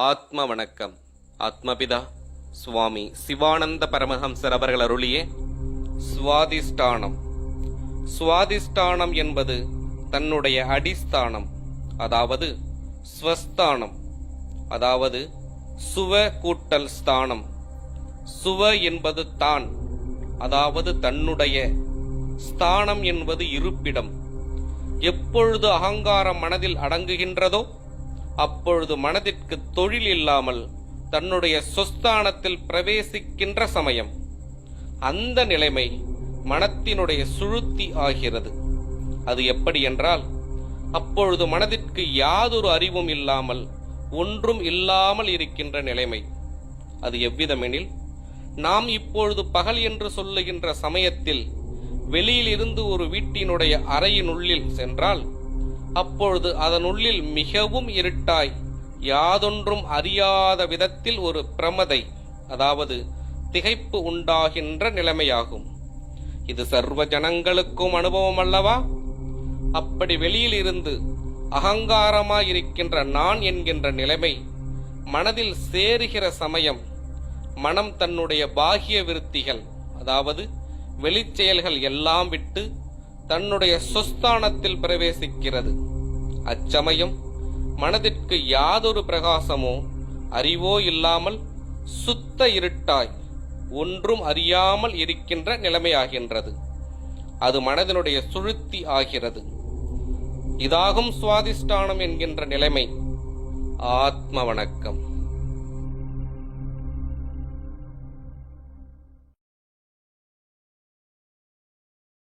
ஆத்ம வணக்கம் ஆத்மபிதா சுவாமி சிவானந்த பரமஹம்சர் அவர்கள் அருளிய சுவாதிஷ்டானம். சுவாதிஷ்டானம் என்பது தன்னுடைய அடிஸ்தானம் அதாவது ஸ்வஸ்தானம் அதாவது சுவ கூட்டல் ஸ்தானம். சுவ என்பது தான் அதாவது தன்னுடைய ஸ்தானம் என்பது இருப்பிடம். எப்பொழுது அகங்காரம் மனதில் அடங்குகின்றதோ அப்பொழுது மனதிற்கு தொழில் இல்லாமல் தன்னுடைய சொஸ்தானத்தில் பிரவேசிக்கின்ற சமயம். அந்த நிலைமை மனத்தினுடைய சுழுத்தி ஆகிறது. அது எப்படி என்றால் அப்பொழுது மனதிற்கு யாதொரு அறிவும் இல்லாமல் ஒன்றும் இல்லாமல் இருக்கின்ற நிலைமை. அது எவ்விதமெனில் நாம் இப்பொழுது பகல் என்று சொல்லுகின்ற சமயத்தில் வெளியில் இருந்து ஒரு வீட்டினுடைய அறையினுள்ளில் சென்றால் அப்பொழுது அதனுள்ளில் மிகவும் இருட்டாய். யாதொன்றும் அறியாத விதத்தில் ஒரு பிரமதை அதாவது திகைப்பு உண்டாகின்ற நிலைமையாகும். இது சர்வ ஜனங்களுக்கும் அனுபவம் அல்லவா? அப்படி வெளியில் இருந்து அகங்காரமாயிருக்கின்ற நான் என்கின்ற நிலைமை மனதில் சேருகிற சமயம் மனம் தன்னுடைய பாகிய விருத்திகள் அதாவது வெளிச்செயல்கள் எல்லாம் விட்டு தன்னுடைய சொஸ்தானத்தில் பிரவேசிக்கிறது. அச்சமயம் மனதிற்கு யாதொரு பிரகாசமோ அறிவோ இல்லாமல் சுத்த இருட்டாய் ஒன்றும் அறியாமல் இருக்கின்ற நிலைமையாகின்றது. அது மனதினுடைய சுழுத்தி ஆகிறது. இதாகும் சுவாதிஷ்டானம் என்கின்ற நிலைமை. ஆத்ம வணக்கம்.